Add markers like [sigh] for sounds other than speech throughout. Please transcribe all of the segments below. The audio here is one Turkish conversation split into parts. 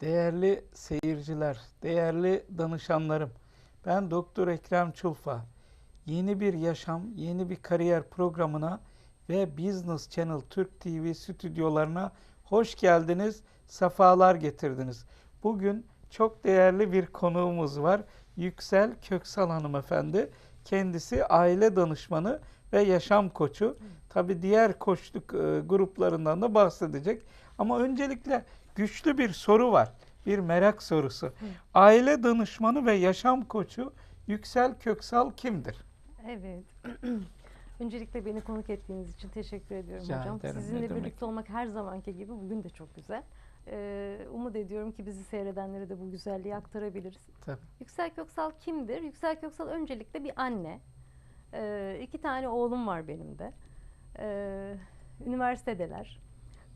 Değerli seyirciler, değerli danışanlarım. Ben Doktor Ekrem Çulfa. Yeni bir yaşam, yeni bir kariyer programına ve Business Channel Türk TV stüdyolarına hoş geldiniz, sefalar getirdiniz. Bugün çok değerli bir konuğumuz var. Yüksel Köksal hanımefendi. Kendisi aile danışmanı ve yaşam koçu. Tabi diğer koçluk e, gruplarından da bahsedecek. Ama öncelikle güçlü bir soru var. Bir merak sorusu. Aile danışmanı ve yaşam koçu Yüksel Köksal kimdir? Evet. [clears throat] Öncelikle beni konuk ettiğiniz için teşekkür ediyorum Rica hocam. ederim, Sizinle demek. birlikte olmak her zamanki gibi bugün de çok güzel. Ee, umut ediyorum ki bizi seyredenlere de bu güzelliği aktarabiliriz. Tabii. Yüksel Köksal kimdir? Yüksel Köksal öncelikle bir anne. Ee, iki tane oğlum var benim de. Ee, üniversitedeler.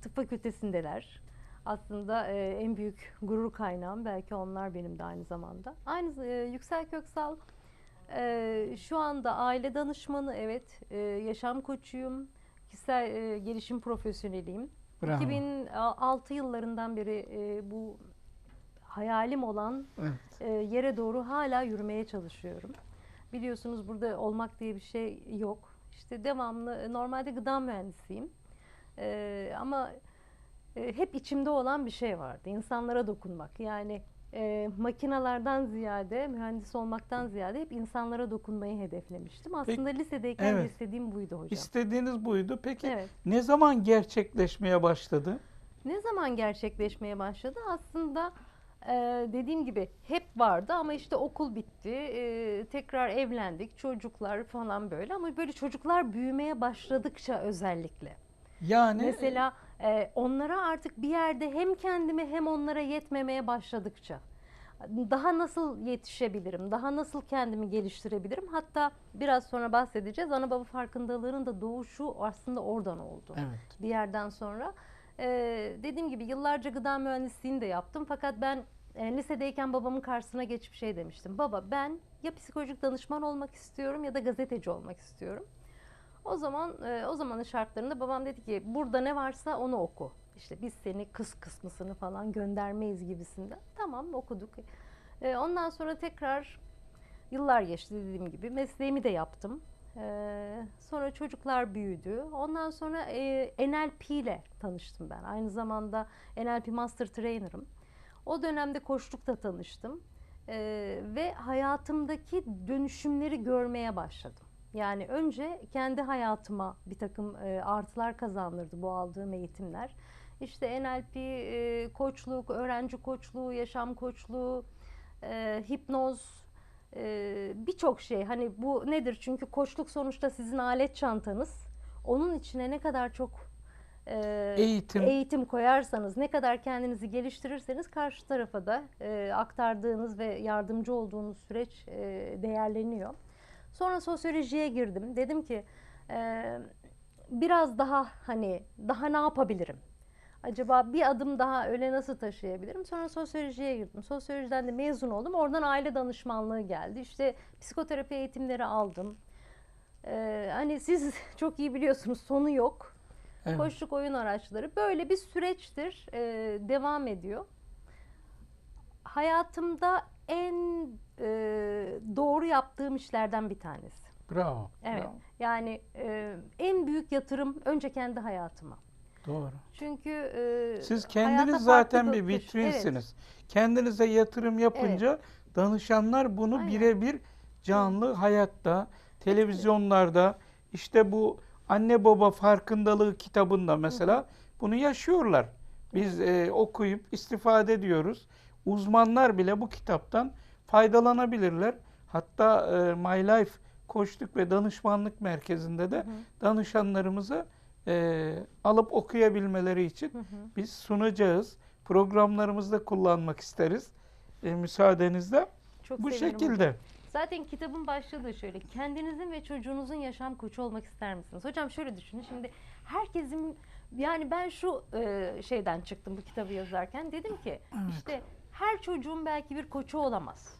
Tıp fakültesindeler. Aslında e, en büyük gurur kaynağım belki onlar benim de aynı zamanda. Aynı e, Yüksel Köksal e, şu anda aile danışmanı evet, e, yaşam koçuyum, kişisel e, gelişim profesyoneliyim. Bravo. 2006 yıllarından beri e, bu hayalim olan Evet. e, yere doğru hala yürümeye çalışıyorum. Biliyorsunuz burada olmak diye bir şey yok. İşte devamlı e, normalde gıda mühendisiyim. E, ama e, hep içimde olan bir şey vardı. İnsanlara dokunmak. Yani e, makinalardan ziyade, mühendis olmaktan ziyade hep insanlara dokunmayı hedeflemiştim. Aslında lisedeyken evet. istediğim buydu hocam. İstediğiniz buydu. Peki Evet. ne zaman gerçekleşmeye başladı? Ne zaman gerçekleşmeye başladı? Aslında e, dediğim gibi hep vardı ama işte okul bitti, e, tekrar evlendik, çocuklar falan böyle ama böyle çocuklar büyümeye başladıkça özellikle. Yani Mesela e, onlara artık bir yerde hem kendime hem onlara yetmemeye başladıkça daha nasıl yetişebilirim, daha nasıl kendimi geliştirebilirim? Hatta biraz sonra bahsedeceğiz. Ana baba farkındalığının da doğuşu aslında oradan oldu evet. bir yerden sonra. Ee, dediğim gibi yıllarca gıda mühendisliğini de yaptım. Fakat ben e, lisedeyken babamın karşısına geçip şey demiştim. Baba ben ya psikolojik danışman olmak istiyorum ya da gazeteci olmak istiyorum. O zaman e, o zamanın şartlarında babam dedi ki burada ne varsa onu oku. İşte biz seni kız kısmısını falan göndermeyiz gibisinden. Tamam okuduk. E, ondan sonra tekrar yıllar geçti dediğim gibi. Mesleğimi de yaptım. Ee, sonra çocuklar büyüdü. Ondan sonra e, NLP ile tanıştım ben. Aynı zamanda NLP Master Trainer'ım. O dönemde koçlukta tanıştım. Ve hayatımdaki dönüşümleri görmeye başladım. Yani önce kendi hayatıma bir takım e, artılar kazandırdı bu aldığım eğitimler. İşte NLP, e, koçluk, öğrenci koçluğu, yaşam koçluğu, e, hipnoz, e, birçok şey. Hani bu nedir? Çünkü koçluk sonuçta sizin alet çantanız. Onun içine ne kadar çok e, Eğitim. eğitim koyarsanız, ne kadar kendinizi geliştirirseniz karşı tarafa da e, aktardığınız ve yardımcı olduğunuz süreç e, değerleniyor. Sonra sosyolojiye girdim. Dedim ki e, biraz daha hani daha ne yapabilirim? Acaba bir adım daha öyle nasıl taşıyabilirim? Sonra sosyolojiye girdim. Sosyolojiden de mezun oldum. Oradan aile danışmanlığı geldi. İşte psikoterapi eğitimleri aldım. Ee, hani siz [laughs] çok iyi biliyorsunuz sonu yok. Evet. Koçluk oyun araçları böyle bir süreçtir. e, devam ediyor. Hayatımda en e, doğru yaptığım işlerden bir tanesi. Bravo. Evet. bravo. Yani e, en büyük yatırım önce kendi hayatıma. Doğru. Çünkü e, Siz kendiniz zaten bir vitrinsiniz. Kendinize yatırım yapınca danışanlar bunu birebir canlı hayatta, televizyonlarda işte bu anne baba farkındalığı kitabında mesela bunu yaşıyorlar. Biz e, okuyup istifade ediyoruz. Uzmanlar bile bu kitaptan faydalanabilirler. Hatta e, My Life Koçluk ve Danışmanlık Merkezi'nde de Hı hı. danışanlarımızı e, alıp okuyabilmeleri için Hı hı. biz sunacağız. Programlarımızda kullanmak isteriz. E, müsaadenizle. Çok Bu şekilde. hocam. Zaten kitabın başlığı da şöyle. Kendinizin ve çocuğunuzun yaşam koçu olmak ister misiniz? Hocam şöyle düşünün. Şimdi herkesin yani ben şu e, şeyden çıktım bu kitabı yazarken. Dedim ki işte her çocuğun belki bir koçu olamaz.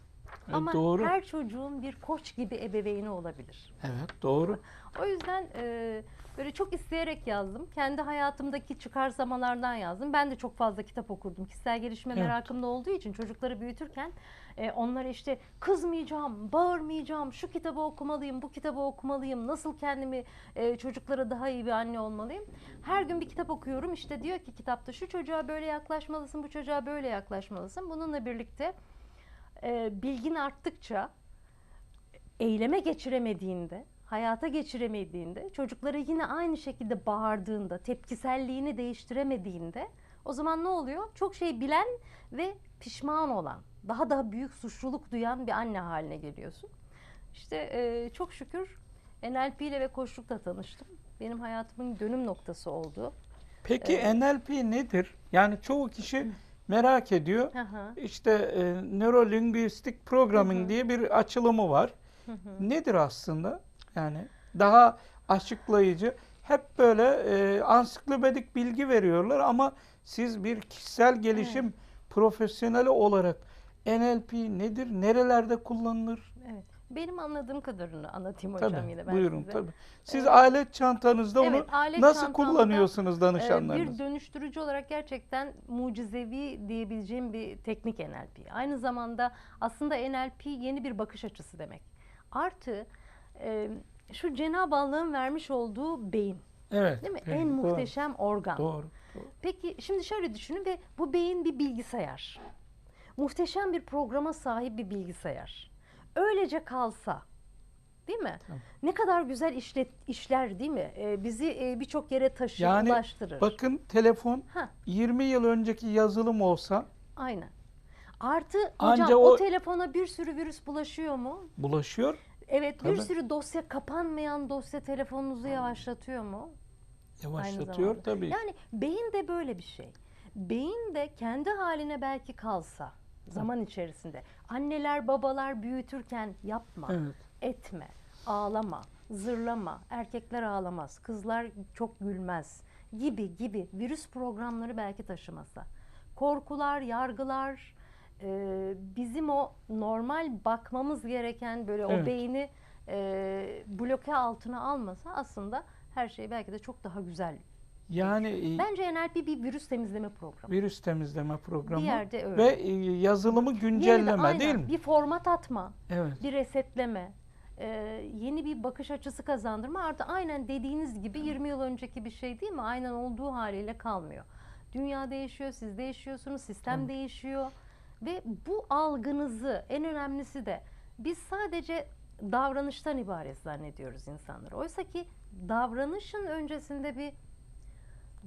E, Ama doğru. her çocuğun bir koç gibi ebeveyni olabilir. Evet doğru. O yüzden e, böyle çok isteyerek yazdım. Kendi hayatımdaki çıkarsamalardan yazdım. Ben de çok fazla kitap okurdum. Kişisel gelişime Evet. merakım da olduğu için çocukları büyütürken e, onlara işte kızmayacağım, bağırmayacağım, şu kitabı okumalıyım, bu kitabı okumalıyım, nasıl kendimi e, çocuklara daha iyi bir anne olmalıyım. Her gün bir kitap okuyorum. İşte diyor ki kitapta şu çocuğa böyle yaklaşmalısın, bu çocuğa böyle yaklaşmalısın. Bununla birlikte e, bilgin arttıkça eyleme geçiremediğinde, hayata geçiremediğinde, çocuklara yine aynı şekilde bağırdığında, tepkiselliğini değiştiremediğinde o zaman ne oluyor? Çok şey bilen ve pişman olan, daha daha büyük suçluluk duyan bir anne haline geliyorsun. İşte e, çok şükür NLP ile ve koçlukla tanıştım. Benim hayatımın dönüm noktası oldu. Peki Evet. NLP nedir? Yani çoğu kişi merak ediyor. Hı, İşte e, Neuro Linguistic Programming Hı hı. diye bir açılımı var. hı hı. Nedir aslında? Yani daha açıklayıcı. Hep böyle e, ansiklopedik bilgi veriyorlar ama siz bir kişisel gelişim profesyoneli olarak NLP nedir? Nerelerde kullanılır? Benim anladığım kadarını anlatayım hocam Tabii. yine ben buyurun size. tabii. Siz Evet. alet çantanızda Evet, onu alet nasıl çantamda kullanıyorsunuz Ee, danışanlarınız? Bir dönüştürücü olarak gerçekten mucizevi diyebileceğim bir teknik NLP. Aynı zamanda aslında NLP yeni bir bakış açısı demek. Artı e, şu Cenab-ı Allah'ın vermiş olduğu beyin Evet. değil mi? evet, en doğru, muhteşem organ. Doğru. doğru. Peki şimdi şöyle düşünün ve bu beyin bir bilgisayar. Muhteşem bir programa sahip bir bilgisayar. Öylece kalsa değil mi? Tamam. Ne kadar güzel işlet, işler değil mi? Ee, bizi e, birçok yere taşır, Yani ulaştırır. Bakın telefon Ha, 20 yıl önceki yazılım olsa aynen. Artı Anca hocam o, o- telefona bir sürü virüs bulaşıyor mu? bulaşıyor, Evet, bir Tabii. sürü dosya kapanmayan dosya telefonunuzu yavaşlatıyor mu? yavaşlatıyor tabii. Yani beyin de böyle bir şey. Beyin de kendi haline belki kalsa zaman içerisinde anneler babalar büyütürken yapma, Evet. etme, ağlama, zırlama, erkekler ağlamaz, kızlar çok gülmez gibi gibi virüs programları belki taşımasa. Korkular, yargılar, e, bizim o normal bakmamız gereken böyle o Evet. beyni e, bloke altına almasa aslında her şey belki de çok daha güzel. Yani e, Bence NLP bir virüs temizleme programı. virüs temizleme programı Bir yerde öyle. ve e, yazılımı güncelleme aynen, değil mi? Bir format atma, Evet. bir resetleme, e, yeni bir bakış açısı kazandırma. Artı aynen dediğiniz gibi 20 yıl önceki bir şey değil mi? Aynen olduğu haliyle kalmıyor. Dünya değişiyor, siz değişiyorsunuz, sistem Evet. değişiyor. Ve bu algınızı en önemlisi de biz sadece davranıştan ibaret zannediyoruz insanları. Oysa ki davranışın öncesinde bir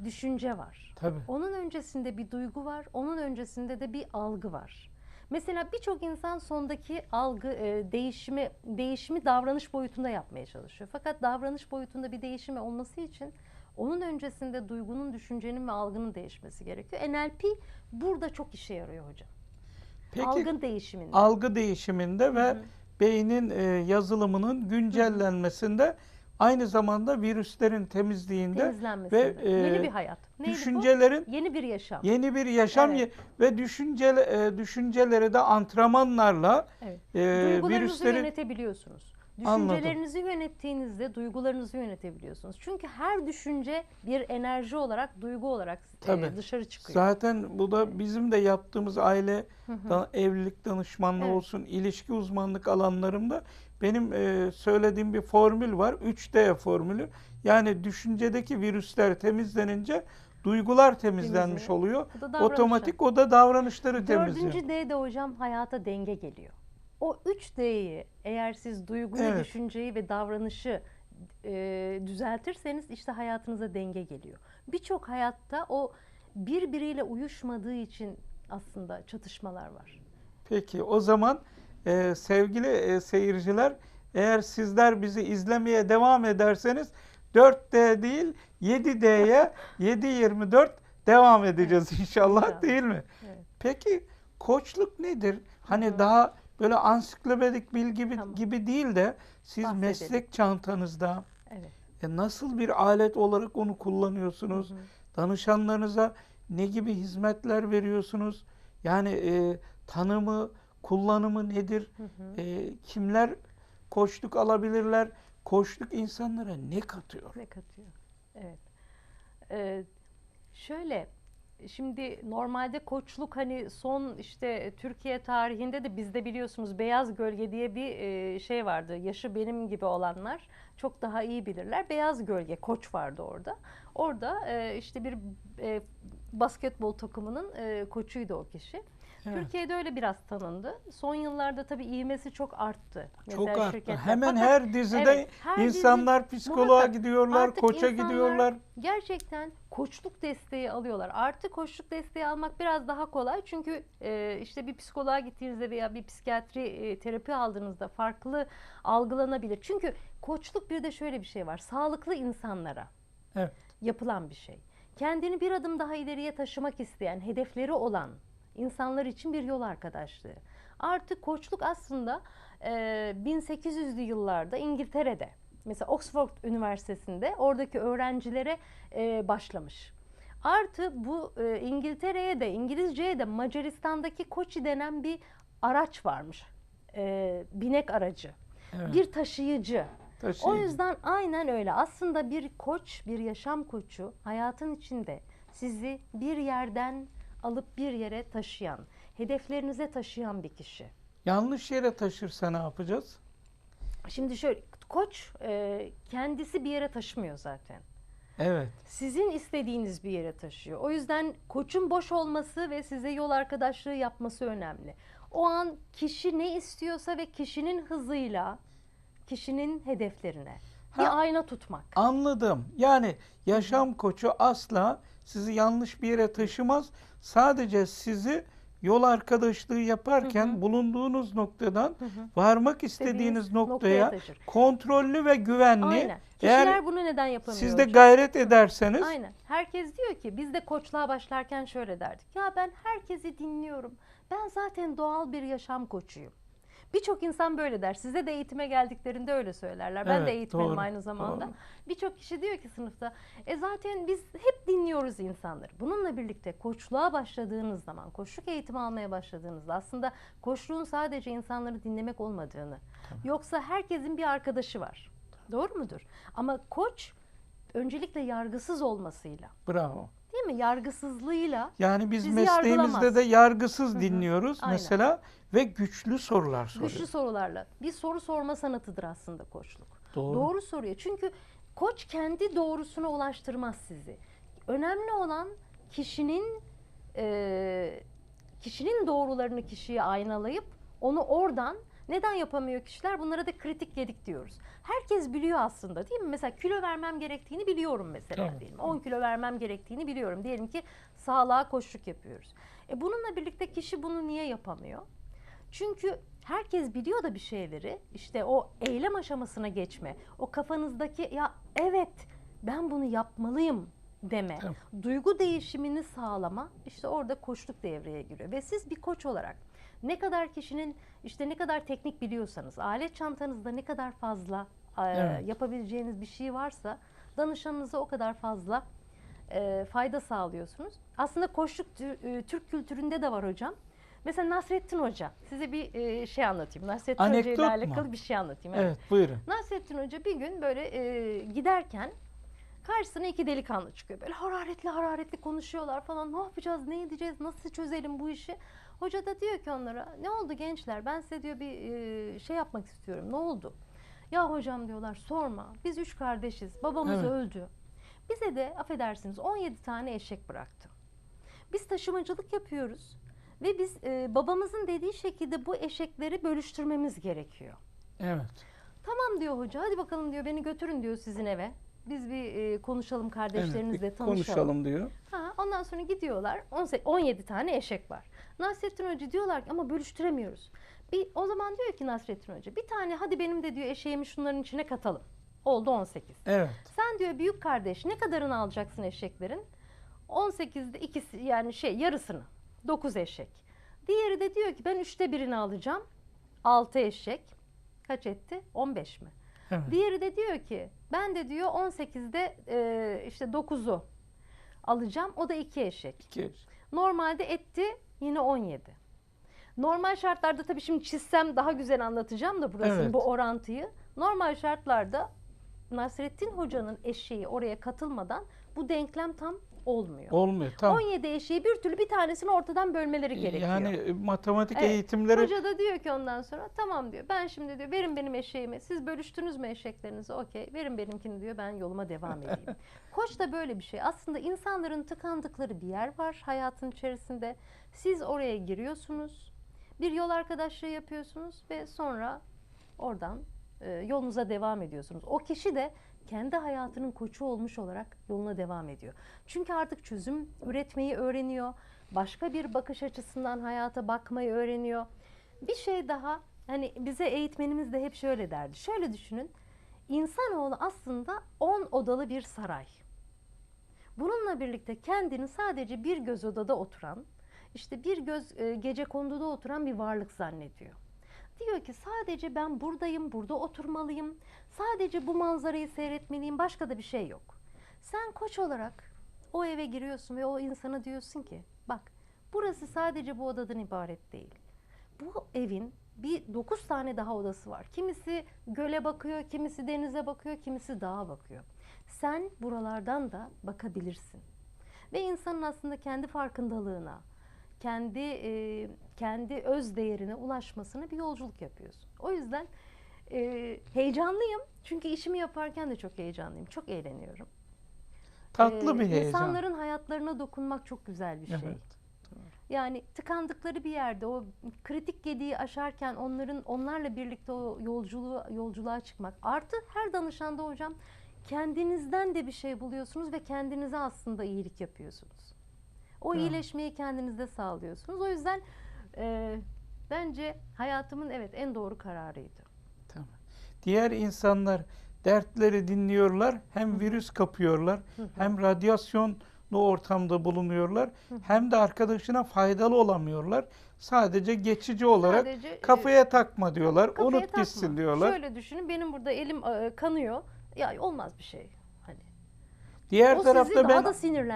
düşünce var. Tabii. Onun öncesinde bir duygu var, onun öncesinde de bir algı var. Mesela birçok insan sondaki algı e, değişimi değişimi davranış boyutunda yapmaya çalışıyor. Fakat davranış boyutunda bir değişimi olması için onun öncesinde duygunun, düşüncenin ve algının değişmesi gerekiyor. NLP burada çok işe yarıyor hocam. Peki Algın değişiminde. algı değişiminde ve Hı hı. beynin e, yazılımının güncellenmesinde aynı zamanda virüslerin temizliğinde ve, e, Yeni bir hayat. Neydi bu? düşüncelerin Yeni bir yaşam. yeni bir yaşam Evet. ve düşünce e, düşünceleri de antrenmanlarla Evet. e, Duygularınızı virüsleri yönetebiliyorsunuz. Anladım. Düşüncelerinizi yönettiğinizde duygularınızı yönetebiliyorsunuz. Çünkü her düşünce bir enerji olarak, duygu olarak e, dışarı çıkıyor. Zaten bu da bizim de yaptığımız aile Hı hı. da, evlilik danışmanlığı Evet. olsun, ilişki uzmanlık alanlarımda benim e, söylediğim bir formül var. 3D formülü. Yani düşüncedeki virüsler temizlenince duygular temizlenmiş Temizleniyor. oluyor. Bu da. Otomatik o da davranışları temizliyor. Dördüncü D'de hocam hayata denge geliyor. O üç D'yi eğer siz duyguyu, Evet. düşünceyi ve davranışı e, düzeltirseniz işte hayatınıza denge geliyor. Birçok hayatta o birbiriyle uyuşmadığı için aslında çatışmalar var. Peki o zaman e, sevgili e, seyirciler eğer sizler bizi izlemeye devam ederseniz 4D değil 7D'ye 724 [laughs] devam edeceğiz inşallah İnşallah. değil mi? Evet. Peki koçluk nedir? Hani Hı daha böyle ansiklopedik bilgi gibi, Tamam. gibi değil de siz Bahsedelim. meslek çantanızda Evet. e, nasıl bir alet olarak onu kullanıyorsunuz? Hı. Danışanlarınıza ne gibi hizmetler veriyorsunuz? Yani e, tanımı, kullanımı nedir? Hı hı. E, kimler koçluk alabilirler? Koçluk insanlara ne katıyor? Ne katıyor? Evet. Ee, şöyle şimdi normalde koçluk hani son işte Türkiye tarihinde de bizde biliyorsunuz beyaz gölge diye bir e, şey vardı. Yaşı benim gibi olanlar çok daha iyi bilirler. Beyaz gölge koç vardı orada. Orada e, işte bir e, basketbol takımının koçuydu o kişi. Evet. Türkiye'de öyle biraz tanındı. Son yıllarda tabii ivmesi çok arttı. Çok Mesela arttı. şirketler. Hemen Fakat her dizide evet, her dizi- insanlar psikoloğa muhakkak. gidiyorlar, koça gidiyorlar. gerçekten koçluk desteği alıyorlar. Artık koçluk desteği almak biraz daha kolay. Çünkü e, işte bir psikoloğa gittiğinizde veya bir psikiyatri e, terapi aldığınızda farklı algılanabilir. Çünkü koçluk bir de şöyle bir şey var. Sağlıklı insanlara Evet. yapılan bir şey. Kendini bir adım daha ileriye taşımak isteyen, hedefleri olan insanlar için bir yol arkadaşlığı. Artık koçluk aslında e, 1800'lü yıllarda İngiltere'de mesela Oxford Üniversitesi'nde oradaki öğrencilere e, başlamış. Artı bu e, İngiltere'ye de İngilizce'ye de Macaristan'daki koçi denen bir araç varmış. E, binek aracı. Evet. Bir taşıyıcı. O Taşıyıcı. yüzden aynen öyle. Aslında bir koç, bir yaşam koçu hayatın içinde sizi bir yerden alıp bir yere taşıyan, hedeflerinize taşıyan bir kişi. Yanlış yere taşırsa ne yapacağız? Şimdi şöyle, koç e, kendisi bir yere taşımıyor zaten. Evet. Sizin istediğiniz bir yere taşıyor. O yüzden koçun boş olması ve size yol arkadaşlığı yapması önemli. O an kişi ne istiyorsa ve kişinin hızıyla, kişinin hedeflerine bir Ha. ayna tutmak. Anladım. Yani yaşam koçu asla sizi yanlış bir yere taşımaz. Sadece sizi yol arkadaşlığı yaparken Hı hı. bulunduğunuz noktadan Hı hı. varmak İstediğiniz istediğiniz noktaya noktaya taşır. kontrollü ve güvenli Aynen. Kişiler eğer bunu neden yapamıyor siz de hocam? gayret ederseniz Aynen. Herkes diyor ki biz de koçluğa başlarken şöyle derdik. Ya ben herkesi dinliyorum. Ben zaten doğal bir yaşam koçuyum. Birçok insan böyle der. Size de eğitime geldiklerinde öyle söylerler. Ben Evet, de eğitmenim doğru, aynı zamanda. Birçok kişi diyor ki sınıfta e zaten biz hep dinliyoruz insanları. Bununla birlikte koçluğa başladığınız zaman, koçluk eğitimi almaya başladığınızda aslında koçluğun sadece insanları dinlemek olmadığını, yoksa herkesin bir arkadaşı var. Doğru mudur? Ama koç öncelikle yargısız olmasıyla, bravo. Değil mi? Yargısızlığıyla Yani biz Sizi mesleğimizde yargılamaz. de yargısız Hı hı, dinliyoruz aynen. mesela ve güçlü sorular soruyoruz. güçlü sorularla bir soru sorma sanatıdır aslında koçluk. Doğru. Doğru soruyor. Çünkü koç kendi doğrusuna ulaştırmaz sizi. Önemli olan kişinin e, kişinin doğrularını kişiye aynalayıp onu oradan neden yapamıyor kişiler? Bunlara da kritik yedik diyoruz. Herkes biliyor aslında değil mi? Mesela kilo vermem gerektiğini biliyorum mesela Evet. diyelim. 10 kilo vermem gerektiğini biliyorum. Diyelim ki sağlığa koşluk yapıyoruz. E bununla birlikte kişi bunu niye yapamıyor? Çünkü herkes biliyor da bir şeyleri. İşte o eylem aşamasına geçme. O kafanızdaki ya evet ben bunu yapmalıyım deme. Tamam. Duygu değişimini sağlama işte orada koçluk devreye giriyor. Ve siz bir koç olarak ne kadar kişinin işte ne kadar teknik biliyorsanız, alet çantanızda ne kadar fazla e, Evet. yapabileceğiniz bir şey varsa danışanınıza o kadar fazla e, fayda sağlıyorsunuz. Aslında koçluk tü- e, Türk kültüründe de var hocam. Mesela Nasrettin Hoca. Size bir e, şey anlatayım. Nasrettin Hoca ile Anekdot mu? alakalı bir şey anlatayım. Evet buyurun. Nasrettin Hoca bir gün böyle e, giderken karşısına iki delikanlı çıkıyor. Böyle hararetli hararetli konuşuyorlar falan. Ne yapacağız, ne edeceğiz, nasıl çözelim bu işi? Hoca da diyor ki onlara ne oldu gençler ben size diyor bir e, şey yapmak istiyorum. Ne oldu? Ya hocam diyorlar sorma. Biz üç kardeşiz. Babamız Evet. öldü. Bize de affedersiniz 17 tane eşek bıraktı. Biz taşımacılık yapıyoruz. Ve biz e, babamızın dediği şekilde bu eşekleri bölüştürmemiz gerekiyor. Evet. Tamam diyor hoca hadi bakalım diyor beni götürün diyor sizin eve. Biz bir e, konuşalım Evet, kardeşlerinizle bir tanışalım. konuşalım diyor. Ha, ondan sonra gidiyorlar 18 17 tane eşek var. Nasrettin Hoca diyorlar ki ama bölüştüremiyoruz. Bir, o zaman diyor ki Nasrettin Hoca bir tane hadi benim de diyor eşeğimi şunların içine katalım. Oldu 18. Evet. Sen diyor büyük kardeş ne kadarını alacaksın eşeklerin? 18'de ikisi yani şey yarısını. 9 eşek. Diğeri de diyor ki ben üçte birini alacağım. 6 eşek. Kaç etti? 15 mi? Evet. Diğeri de diyor ki ben de diyor 18'de e, işte 9'u alacağım. O da 2 eşek. İki- Normalde etti yine 17. Normal şartlarda tabii şimdi çizsem daha güzel anlatacağım da burasını Evet. bu orantıyı. Normal şartlarda Nasrettin Hoca'nın eşeği oraya katılmadan bu denklem tam olmuyor. Olmuyor. Tamam. 17 eşeği bir türlü bir tanesini ortadan bölmeleri gerekiyor. Yani e, matematik Evet. eğitimleri Hoca da diyor ki ondan sonra tamam diyor ben şimdi diyor verin benim eşeğimi siz bölüştünüz mü eşeklerinizi okey verin benimkini diyor ben yoluma devam [laughs] edeyim. Koç da böyle bir şey aslında insanların tıkandıkları bir yer var hayatın içerisinde siz oraya giriyorsunuz bir yol arkadaşlığı yapıyorsunuz ve sonra oradan e, yolunuza devam ediyorsunuz. O kişi de kendi hayatının koçu olmuş olarak yoluna devam ediyor. Çünkü artık çözüm üretmeyi öğreniyor. Başka bir bakış açısından hayata bakmayı öğreniyor. Bir şey daha hani bize eğitmenimiz de hep şöyle derdi. Şöyle düşünün. İnsanoğlu aslında 10 odalı bir saray. Bununla birlikte kendini sadece bir göz odada oturan, işte bir göz e, gece konduda oturan bir varlık zannediyor. Diyor ki sadece ben buradayım, burada oturmalıyım. Sadece bu manzarayı seyretmeliyim, başka da bir şey yok. Sen koç olarak o eve giriyorsun ve o insana diyorsun ki bak burası sadece bu odadan ibaret değil. Bu evin bir dokuz tane daha odası var. Kimisi göle bakıyor, kimisi denize bakıyor, kimisi dağa bakıyor. Sen buralardan da bakabilirsin. Ve insanın aslında kendi farkındalığına, kendi e, kendi öz değerine ulaşmasına bir yolculuk yapıyorsun. O yüzden e, heyecanlıyım. Çünkü işimi yaparken de çok heyecanlıyım. Çok eğleniyorum. tatlı Ee, bir heyecan. İnsanların hayatlarına dokunmak çok güzel bir şey. Evet. Yani tıkandıkları bir yerde o kritik gediği aşarken onların onlarla birlikte o yolculuğu yolculuğa çıkmak. Artı her danışanda hocam kendinizden de bir şey buluyorsunuz ve kendinize aslında iyilik yapıyorsunuz. O Evet. iyileşmeyi kendinizde sağlıyorsunuz. O yüzden e, bence hayatımın evet en doğru kararıydı. Tamam. Diğer insanlar dertleri dinliyorlar, hem virüs kapıyorlar, hem radyasyonlu ortamda bulunuyorlar, hem de arkadaşına faydalı olamıyorlar. Sadece geçici olarak Sadece, e, kafaya takma diyorlar, Kafaya unut takma. gitsin diyorlar. Şöyle düşünün benim burada elim e, kanıyor. Ya olmaz bir şey. Diğer o tarafta ben da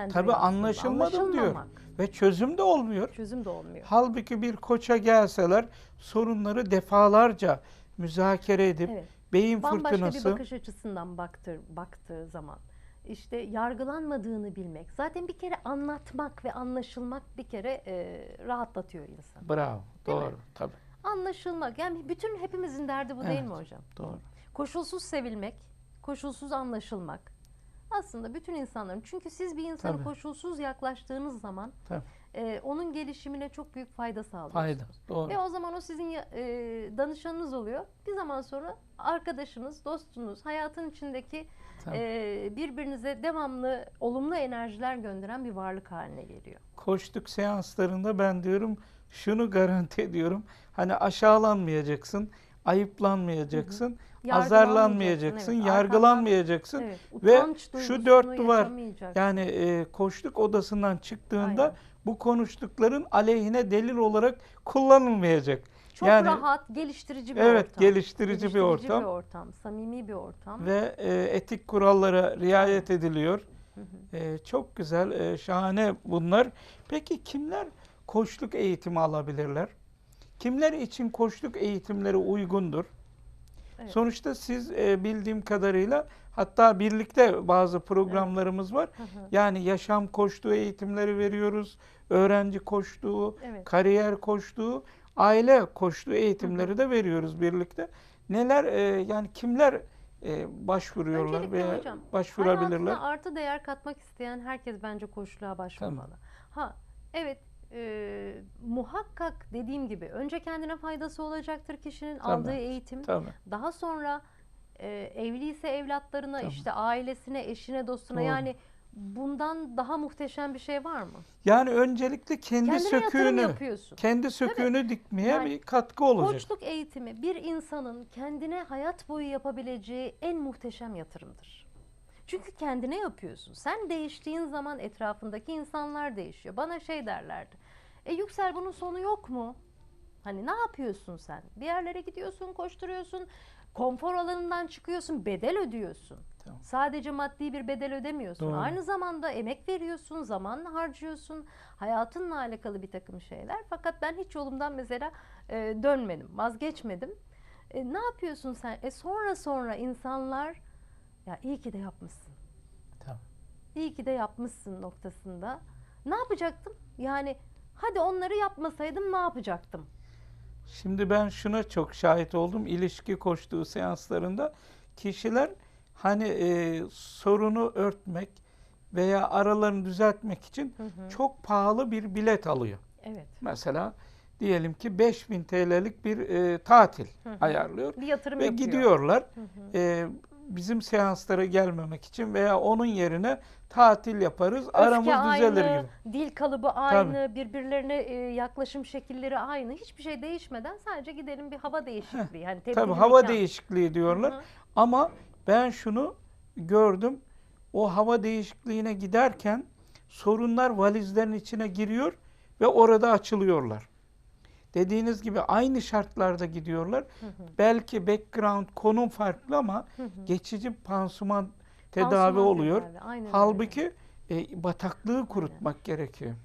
tabii anlaşılmadım diyor. Ve çözüm de olmuyor. Çözüm de olmuyor. Halbuki bir koça gelseler sorunları defalarca müzakere edip Evet. beyin Bambaşka fırtınası bir bakış açısından baktır, baktığı zaman işte yargılanmadığını bilmek. Zaten bir kere anlatmak ve anlaşılmak bir kere e, rahatlatıyor insanı. bravo Değil mi? doğru tabii Anlaşılmak yani bütün hepimizin derdi bu değil mi Evet. hocam? doğru. Koşulsuz sevilmek, koşulsuz anlaşılmak. Aslında bütün insanların çünkü siz bir insana Tabii. koşulsuz yaklaştığınız zaman Tabii. e, onun gelişimine çok büyük fayda sağlıyorsunuz. Fayda doğru. Ve o zaman o sizin e, danışanınız oluyor. Bir zaman sonra arkadaşınız, dostunuz, hayatın içindeki Tabii. e, birbirinize devamlı olumlu enerjiler gönderen bir varlık haline geliyor. Koçluk seanslarında ben diyorum şunu garanti ediyorum. Hani aşağılanmayacaksın, ayıplanmayacaksın, azarlanmayacaksın, evet. yargılanmayacaksın. Evet, Ve şu dört duvar. Yani e, koçluk odasından çıktığında Aynen. bu konuştukların aleyhine delil olarak kullanılmayacak. Çok yani- rahat, geliştirici bir Evet, ortam. geliştirici bir ortam. bir ortam, samimi bir ortam. Ve e, etik kurallara riayet ediliyor. E, çok güzel, e, şahane bunlar. Peki kimler koçluk eğitimi alabilirler? Kimler için koçluk eğitimleri uygundur? Evet. Sonuçta siz e, bildiğim kadarıyla hatta birlikte bazı programlarımız var. Hı hı. Yani yaşam koçluğu eğitimleri veriyoruz. Öğrenci koçluğu, Evet. kariyer koçluğu, aile koçluğu eğitimleri de veriyoruz birlikte. Neler e, yani kimler e, başvuruyorlar Öncelikle veya hocam, başvurabilirler? Hayatına artı değer katmak isteyen herkes bence koçluğa başvurmalı. Ha evet e, muhakkak dediğim gibi önce kendine faydası olacaktır kişinin Tabii. aldığı eğitim. Tabii. Daha sonra e, evliyse evlatlarına, Tabii. işte ailesine, eşine, dostuna Doğru. yani bundan daha muhteşem bir şey var mı? Yani öncelikle kendi Kendine söküğünü, kendi söküğünü dikmeye Yani bir katkı olacak. Koçluk eğitimi bir insanın kendine hayat boyu yapabileceği en muhteşem yatırımdır. Çünkü kendine yapıyorsun. Sen değiştiğin zaman etrafındaki insanlar değişiyor. Bana şey derlerdi. E Yüksel bunun sonu yok mu? Hani ne yapıyorsun sen? Bir yerlere gidiyorsun, koşturuyorsun, konfor alanından çıkıyorsun, bedel ödüyorsun. Tamam. Sadece maddi bir bedel ödemiyorsun. Doğru. Aynı zamanda emek veriyorsun, zaman harcıyorsun, hayatınla alakalı bir takım şeyler. Fakat ben hiç yolumdan mesela e, dönmedim, vazgeçmedim. E, ne yapıyorsun sen? E sonra sonra insanlar ya iyi ki de yapmışsın. Tamam. İyi ki de yapmışsın noktasında. Ne yapacaktım? Yani hadi onları yapmasaydım ne yapacaktım? Şimdi ben şuna çok şahit oldum. İlişki koştuğu seanslarında kişiler hani e, sorunu örtmek veya aralarını düzeltmek için Hı hı. çok pahalı bir bilet alıyor. Evet. Mesela diyelim ki 5000 TL'lik bir e, tatil Hı hı. ayarlıyor Bir yatırım ve yapıyor. gidiyorlar. Hı hı. e, bizim seanslara gelmemek için veya onun yerine tatil yaparız. aramız Öfke düzelir aynı, gibi. dil kalıbı aynı, birbirlerine e, yaklaşım şekilleri aynı. Hiçbir şey değişmeden sadece gidelim bir hava değişikliği. Hani Tabii hava mekan. değişikliği diyorlar. Hı hı. Ama ben şunu gördüm. O hava değişikliğine giderken sorunlar valizlerin içine giriyor ve orada açılıyorlar. Dediğiniz gibi aynı şartlarda gidiyorlar. Hı hı. Belki background konum farklı ama Hı hı. geçici pansuman tedavi Pansuman oluyor. tedavi, aynen öyle. Halbuki e, bataklığı kurutmak gerekiyor.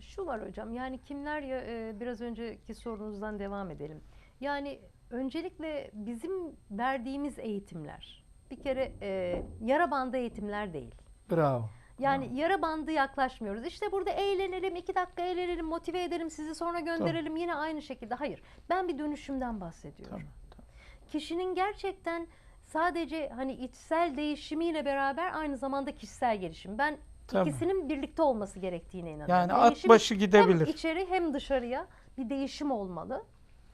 Şu var hocam yani kimler ya e, biraz önceki sorunuzdan devam edelim. Yani öncelikle bizim verdiğimiz eğitimler bir kere e, yara bandı eğitimler değil. Bravo. Yani yara bandı yaklaşmıyoruz. İşte burada eğlenelim, iki dakika eğlenelim, motive edelim, sizi sonra gönderelim yine aynı şekilde. Hayır. Ben bir dönüşümden bahsediyorum. Tamam. tamam. Kişinin gerçekten sadece hani içsel değişimiyle beraber aynı zamanda kişisel gelişim. Ben Tabii. ikisinin birlikte olması gerektiğine inanıyorum. Yani at Değişim başı Hem gidebilir. içeri hem dışarıya bir değişim olmalı.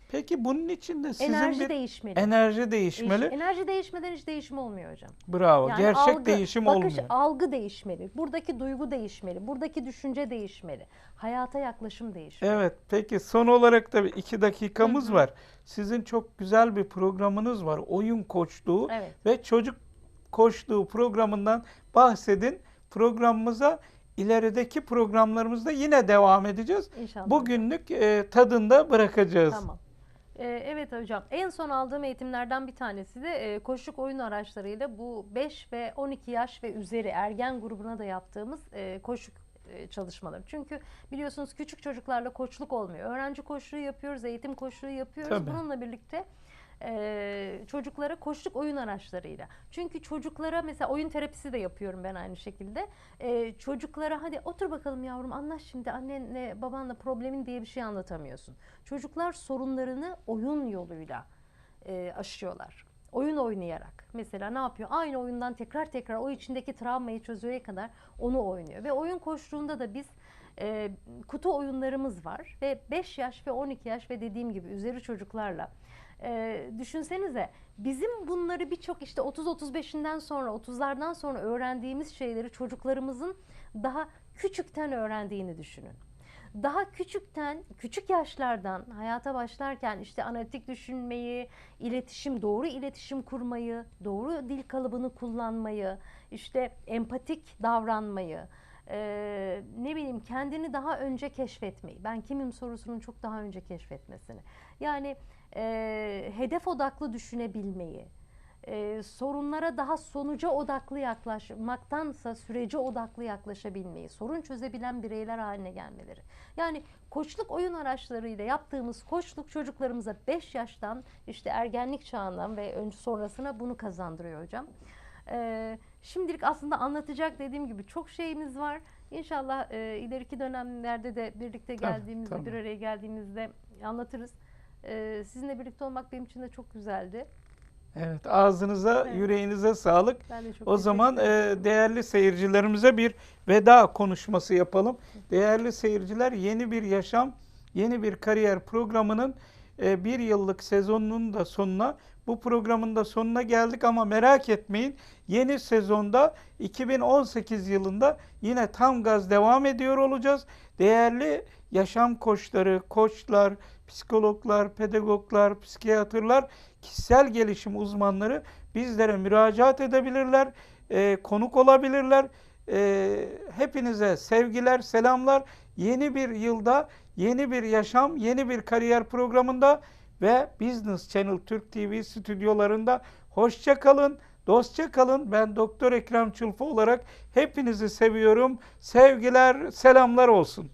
Peki bunun için de sizin enerji bir değişmeli. enerji değişmeli. Değiş- enerji değişmeden hiç değişim olmuyor hocam. Bravo. Yani Gerçek algı, değişim bakış, olmuyor. algı değişmeli. Buradaki duygu değişmeli. Buradaki düşünce değişmeli. Hayata yaklaşım değişmeli. Evet. Peki son olarak da iki dakikamız var. Sizin çok güzel bir programınız var. Oyun koçluğu Evet. ve çocuk koçluğu programından bahsedin. Programımıza ilerideki programlarımızda yine devam edeceğiz. İnşallah. Bugünlük e, tadında bırakacağız. Tamam. Ee, evet hocam. En son aldığım eğitimlerden bir tanesi de e, koşuk oyun araçlarıyla bu 5 ve 12 yaş ve üzeri ergen grubuna da yaptığımız e, koşuk e, çalışmaları. Çünkü biliyorsunuz küçük çocuklarla koçluk olmuyor. Öğrenci koçluğu yapıyoruz, eğitim koçluğu yapıyoruz. Tabii. Bununla birlikte çocuklara koçluk oyun araçlarıyla. Çünkü çocuklara mesela oyun terapisi de yapıyorum ben aynı şekilde. Çocuklara hadi otur bakalım yavrum anlaş şimdi annenle babanla problemin diye bir şey anlatamıyorsun. Çocuklar sorunlarını oyun yoluyla e, aşıyorlar. Oyun oynayarak. Mesela ne yapıyor? Aynı oyundan tekrar tekrar o içindeki travmayı çözüyor kadar onu oynuyor. Ve oyun koştuğunda da biz e, kutu oyunlarımız var ve 5 yaş ve 12 yaş ve dediğim gibi üzeri çocuklarla e, düşünsenize bizim bunları birçok işte 30-35'inden sonra 30'lardan sonra öğrendiğimiz şeyleri çocuklarımızın daha küçükten öğrendiğini düşünün. Daha küçükten, küçük yaşlardan hayata başlarken işte analitik düşünmeyi, iletişim, doğru iletişim kurmayı, doğru dil kalıbını kullanmayı, işte empatik davranmayı, eee, ne bileyim kendini daha önce keşfetmeyi, ben kimim sorusunun çok daha önce keşfetmesini. Yani eee, hedef odaklı düşünebilmeyi, eee, sorunlara daha sonuca odaklı yaklaşmaktansa sürece odaklı yaklaşabilmeyi, sorun çözebilen bireyler haline gelmeleri. Yani koçluk oyun araçlarıyla yaptığımız koçluk çocuklarımıza 5 yaştan işte ergenlik çağından ve önce sonrasına bunu kazandırıyor hocam. Eee, şimdilik aslında anlatacak dediğim gibi çok şeyimiz var. İnşallah eee, ileriki dönemlerde de birlikte geldiğimizde, tabii. bir araya geldiğimizde anlatırız. Eee, sizinle birlikte olmak benim için de çok güzeldi. Evet, ağzınıza, Evet. yüreğinize sağlık. O zaman e, değerli seyircilerimize bir veda konuşması yapalım. Değerli seyirciler, yeni bir yaşam, yeni bir kariyer programının e, bir yıllık sezonunun da sonuna, bu programın da sonuna geldik ama merak etmeyin. Yeni sezonda 2018 yılında yine tam gaz devam ediyor olacağız. Değerli yaşam koçları, koçlar, psikologlar, pedagoglar, psikiyatrlar, kişisel gelişim uzmanları bizlere müracaat edebilirler, e, konuk olabilirler. E, hepinize sevgiler, selamlar. Yeni bir yılda yeni bir yaşam, yeni bir kariyer programında ve Business Channel Türk TV stüdyolarında hoşça kalın, dostça kalın. Ben Doktor Ekrem Çulfa olarak hepinizi seviyorum. Sevgiler, selamlar olsun.